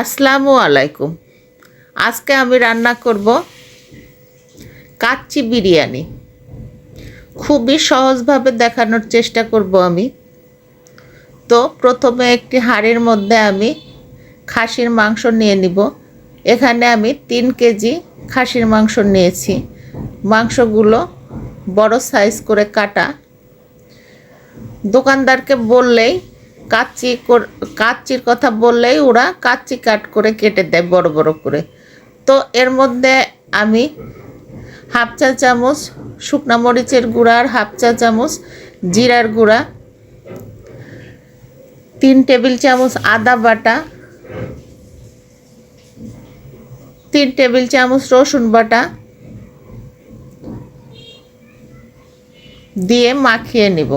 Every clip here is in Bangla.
আসসালামু আলাইকুম। আজকে আমি রান্না করব কাচ্চি বিরিয়ানি। খুবই সহজভাবে দেখানোর চেষ্টা করব আমি। তো প্রথমে একটি হাঁড়ির মধ্যে আমি খাসির মাংস নিয়ে নিব। এখানে আমি তিন কেজি খাসির মাংস নিয়েছি। মাংসগুলো বড় সাইজ করে কাটা। দোকানদারকে বললেই কাচ্চি কর- কাচ্চির কথা বললেই ওরা কাচ্চি কাট করে কেটে দেয় বড় বড় করে। তো এর মধ্যে আমি হাফ চা চামচ শুকনা মরিচের গুঁড়া আর হাফ চা চামচ জিরার গুঁড়া, তিন টেবিল চামচ আদা বাটা, তিন টেবিল চামচ রসুন বাটা দিয়ে মাখিয়ে নিব।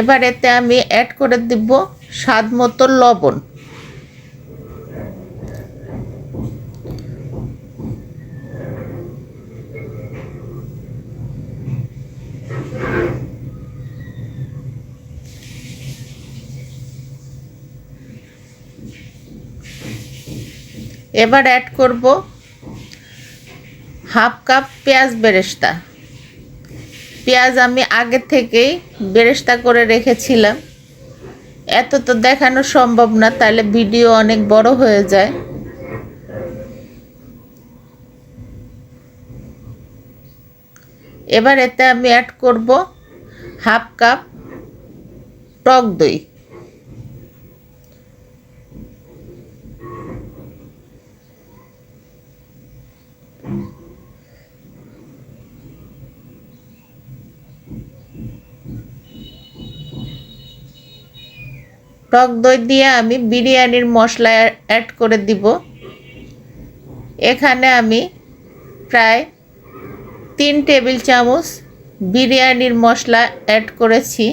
এবার এতে আমি অ্যাড করে দিব স্বাদ মতো লবণ। এবার অ্যাড করব হাফ কাপ পেঁয়াজ বেরেস্তা। পেঁয়াজ আমি আগে থেকেই বেরেস্তা করে রেখেছিলাম। এত তো দেখানো সম্ভব না, তাহলে ভিডিও অনেক বড় হয়ে যায়। এবার এতে আমি অ্যাড করব হাফ কাপ টক দই। টক দই দিয়ে আমি বিরিয়ানির মশলা অ্যাড করে দিব। এখানে আমি প্রায় তিন টেবিল চামচ বিরিয়ানির মশলা অ্যাড করেছি।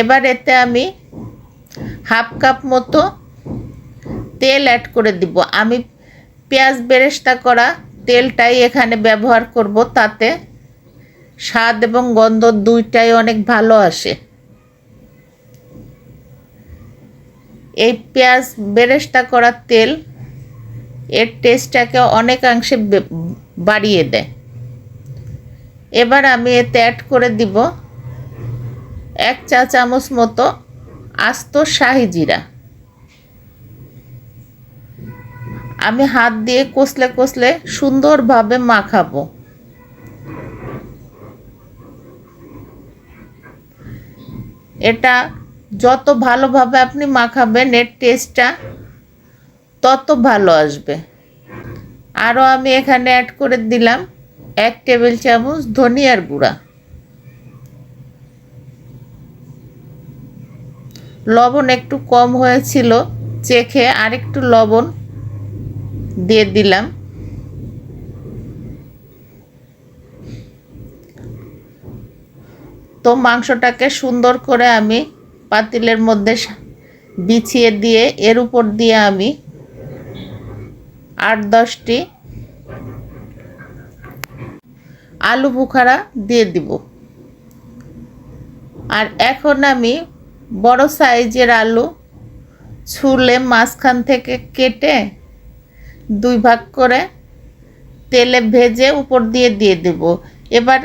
এবার এতে আমি হাফ কাপ মতো তেল অ্যাড করে দিব। আমি পেঁয়াজ বেরেস্তা করা তেলটাই এখানে ব্যবহার করব তাতে। স্বাদ এবং গন্ধ দুইটাই অনেক ভালো আসে। এই পেঁয়াজ বেরেস্তা করার তেল, এর টেস্টটাকে অনেকাংশে বাড়িয়ে দেয়। এবার আমি এতে অ্যাড করে দিব এক চা চামচ মতো আস্ত শাহি জিরা। আমি হাত দিয়ে কষলে কষলে সুন্দরভাবে মাখাবো। যত ভালোভাবে আপনি মাখাবেন, এর টেস্টটা তত ভালো আসবে। আরও আমি এখানে অ্যাড করে দিলাম এক টেবিল চামচ ধনিয়ার গুঁড়া। লবণ একটু কম হয়েছিল, চেখে আরেকটু লবণ দিয়ে দিলাম। তো মাংসটাকে সুন্দর করে আমি পাতিলের মধ্যে বিছিয়ে দিয়ে এর উপর দিয়ে আমি আট দশটি আলু বুখারা দিয়ে দিব। আর এখন আমি বড় সাইজের আলু ছুলে মাঝখান থেকে কেটে দুই ভাগ করে তেলে ভেজে উপর দিয়ে দিয়ে দেব। এবার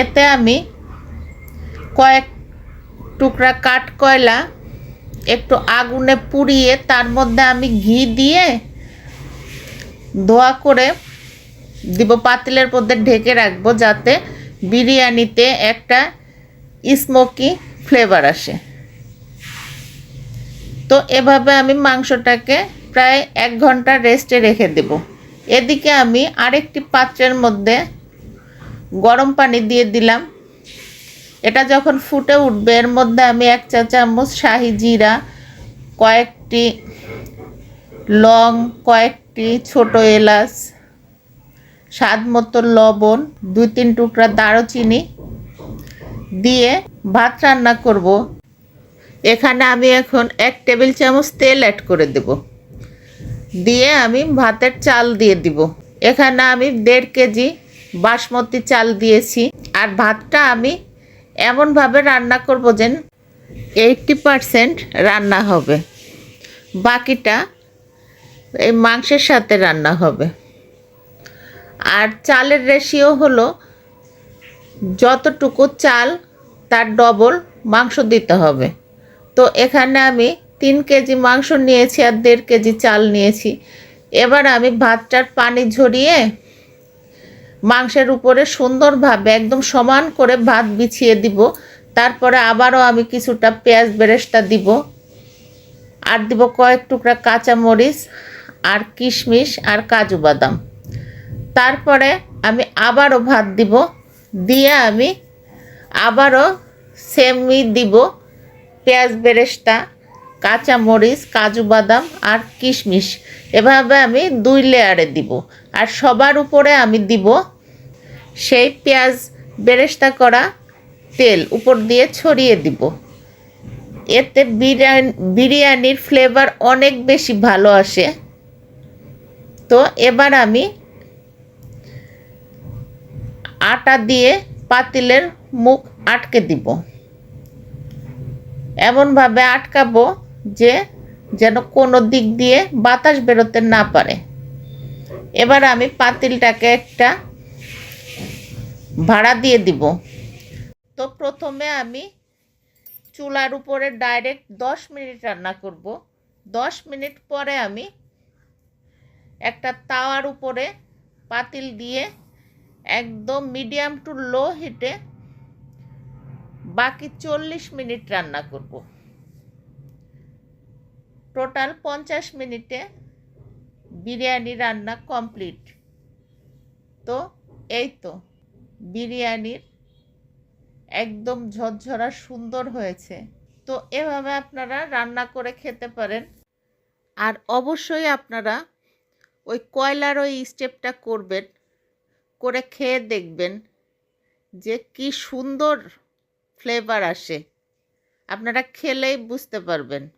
এতে আমি কয়েক টুকরা কাঠ কয়লা একটু আগুনে পুড়িয়ে তার মধ্যে আমি ঘি দিয়ে ধোয়া করে দিব পাতিলের মধ্যে ঢেকে রাখব যাতে বিরিয়ানিতে একটা স্মোকি ফ্লেভার আসে। তো এভাবে আমি মাংসটাকে প্রায় এক ঘণ্টা রেস্টে রেখে দেব। এদিকে আমি আরেকটি পাত্রের মধ্যে গরম পানি দিয়ে দিলাম। এটা যখন ফুটে উঠবে, এর মধ্যে আমি এক চা চামচ শাহি জিরা, কয়েকটি লং, কয়েকটি ছোট এলাচ, স্বাদ মতো লবণ, দুই তিন টুকরা দারুচিনি দিয়ে ভাত রান্না করব। এখানে আমি এখন এক টেবিল চামচ তেল অ্যাড করে দেব। দিয়ে আমি ভাতের চাল দিয়ে দিব। এখানে আমি দেড় কেজি বাসমতি চাল দিয়েছি আর ভাতটা আমি এমনভাবে রান্না করব যেন এইটটি পারসেন্ট রান্না হবে। বাকিটা এই মাংসের সাথে রান্না হবে। আর চালের রেশিও হলো যতটুকু চাল তার ডবল মাংস দিতে হবে। তো এখানে আমি তিন কেজি মাংস নিয়েছি আর দেড় কেজি চাল নিয়েছি। এবার আমি ভাতটার পানি ঝরিয়ে মাংসের উপরে সুন্দরভাবে একদম সমান করে ভাত বিছিয়ে দিব। তারপরে আবারও আমি কিছুটা পেঁয়াজ বেরেস্তা দিব। আর দিব কয়েক টুকরা কাঁচামরিচ আর কিশমিশ আর কাজু বাদাম। তারপরে আমি আবারও ভাত দিব। দিয়ে আমি আবারও সেমই দিব পেঁয়াজ বেরেস্তা কাঁচা মরিচ কাজু বাদাম আর কিশমিশ। এভাবে আমি দুই লেয়ারে দিব। আর সবার উপরে আমি দিব সেই পেঁয়াজ বেরেস্তা করা তেল উপর দিয়ে ছড়িয়ে দিব। এতে বিরিয়ানি, বিরিয়ানির ফ্লেভার অনেক বেশি ভালো আসে। তো এবার আমি আটা দিয়ে পাতিলের মুখ আটকে দিব। এমনভাবে আটকাবো যে, যেন কোনো দিক দিয়ে বাতাস বেরোতে না পারে। এবার আমি পাতিলটাকে একটা ভাড়া দিয়ে দিব। তো প্রথমে আমি চুলার উপরে ডাইরেক্ট দশ মিনিট রান্না করব। দশ মিনিট পরে আমি একটা তাওয়ার উপরে পাতিল দিয়ে একদম মিডিয়াম টু লো হিটে বাকি চল্লিশ মিনিট রান্না করব। টোটাল পঞ্চাশ মিনিটে বিরিয়ানি রান্না কমপ্লিট তো এই তো। বিরিয়ানির একদম ঝরঝরা সুন্দর হয়েছে। তো এভাবে আপনারা রান্না করে খেতে পারেন। আর অবশ্যই আপনারা ওই কয়লার ওই স্টেপটা করবেন, করে খেয়ে দেখবেন যে কি সুন্দর ফ্লেভার আসে। আপনারা খেলেই বুঝতে পারবেন।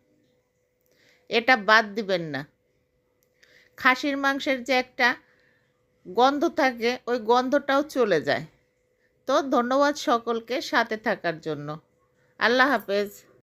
এটা বাদ দিবেন না। খাসির মাংসের যে একটা গন্ধ থাকে, ওই গন্ধটাও চলে যায়। তো ধন্যবাদ সকলকে সাথে থাকার জন্য। আল্লাহ হাফেজ।